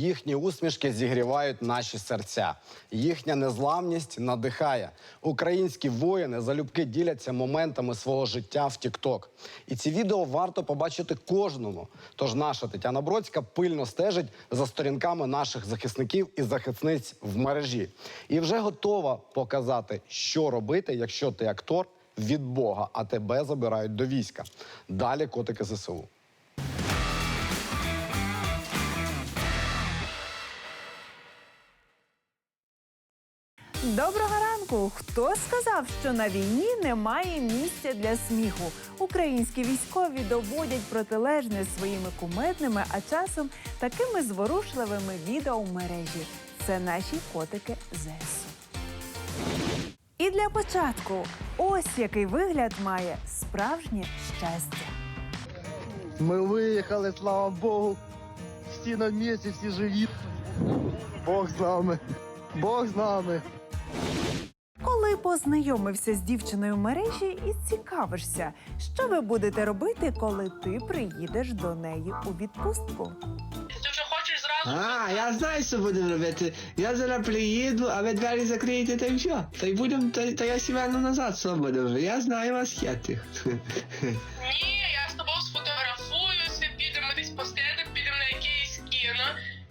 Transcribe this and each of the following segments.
Їхні усмішки зігрівають наші серця. Їхня незламність надихає. Українські воїни залюбки діляться моментами свого життя в Тікток. І ці відео варто побачити кожному. Тож наша Тетяна Бродська пильно стежить за сторінками наших захисників і захисниць в мережі. І вже готова показати, що робити, якщо ти актор від Бога, а тебе забирають до війська. Далі котики ЗСУ. Доброго ранку! Хто сказав, що на війні немає місця для сміху? Українські військові доводять протилежне своїми кумедними, а часом такими зворушливими відео в мережі. Це наші котики ЗСУ. І для початку, ось який вигляд має справжнє щастя. Ми виїхали, слава Богу. Всі на місці, всі живі. Бог з нами. Бог з нами. Коли познайомився з дівчиною в мережі і цікавишся, що ви будете робити, коли ти приїдеш до неї у відпустку. Ти вже хочеш зразу? А, я знаю, що будемо робити. Я зараз приїду, а ви двері закриєте та й все. Та й будемо, та, та я сіверну назад, що будемо. Я знаю вас хетих. Ні, я з тобою сфотографуюся, підемо десь посидимо, підемо на якийсь кіно,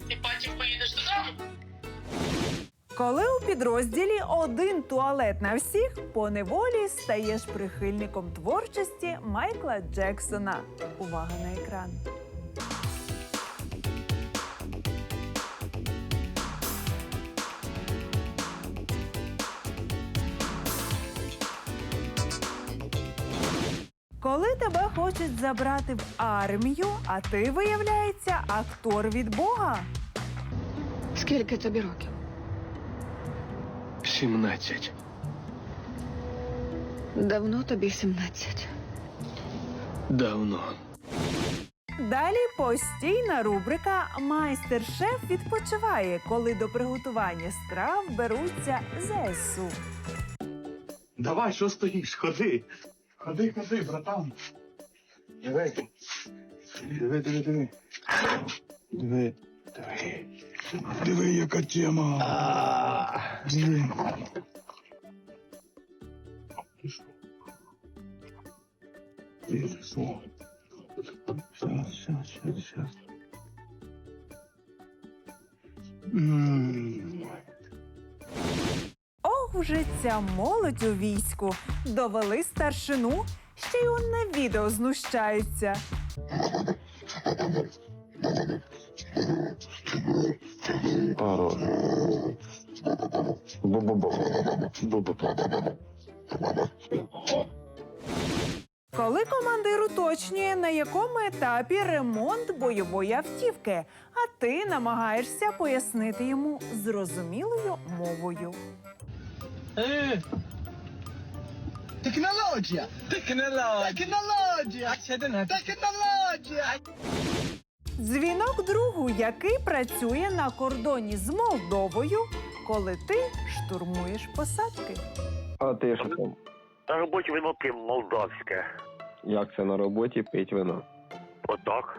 і потім поїдеш додому. Коли у підрозділі один туалет на всіх, поневолі стаєш прихильником творчості Майкла Джексона. Увага на екран. Коли тебе хочуть забрати в армію, а ти, виявляється, актор від Бога. Скільки тобі років? 17. Давно тобі 17. Давно. Далі постійна рубрика Майстер-шеф відпочиває, коли до приготування страв беруться ЗСУ. Давай, що стоїш? Ходи. Ходи, ходи, братан. Диви. Диви, диви, диви. Диви. Диви. Диви, яка тема. Диви. Ти що? Ти що? Щас, щас, щас, щас. Ох, вже ця молодь у війську. Довели старшину, ще й он на відео знущаються. Бу-бу-бу. Коли командир уточнює, на якому етапі ремонт бойової автівки, а ти намагаєшся пояснити йому зрозумілою мовою. Технологія! Технологія! Технологія! Технологія! Дзвінок другу, який працює на кордоні з Молдовою, коли ти штурмуєш посадки. А ти що там? На роботі вино п'ємо молдавське. Як це на роботі пить вино? Отак.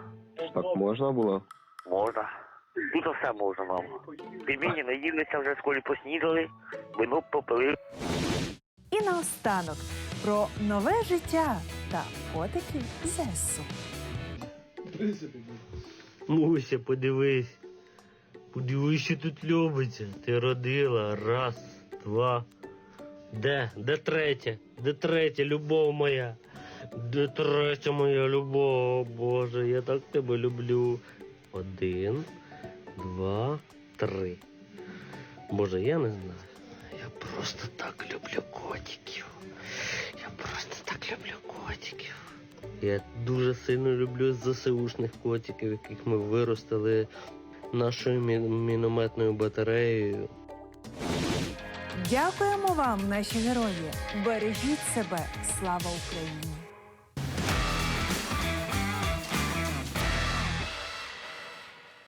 Так можна було? Можна. Тут все можна нам. Пельмені наїлися вже в школі поснідали, вино попили. І наостанок про нове життя та котиків ЗСУ. Муся, подивись. Подивись, що тут любиться. Ти родила. Раз, два. Де? Де третя? Де третя, любов моя? Де третя моя любов? Боже, я так тебе люблю. Один, два, три. Боже, я не знаю. Я просто так люблю котиків. Я просто так люблю котиків. Я дуже сильно люблю ЗСУшних котиків, яких ми виростили нашою мінометною батареєю. Дякуємо вам, наші герої. Бережіть себе. Слава Україні!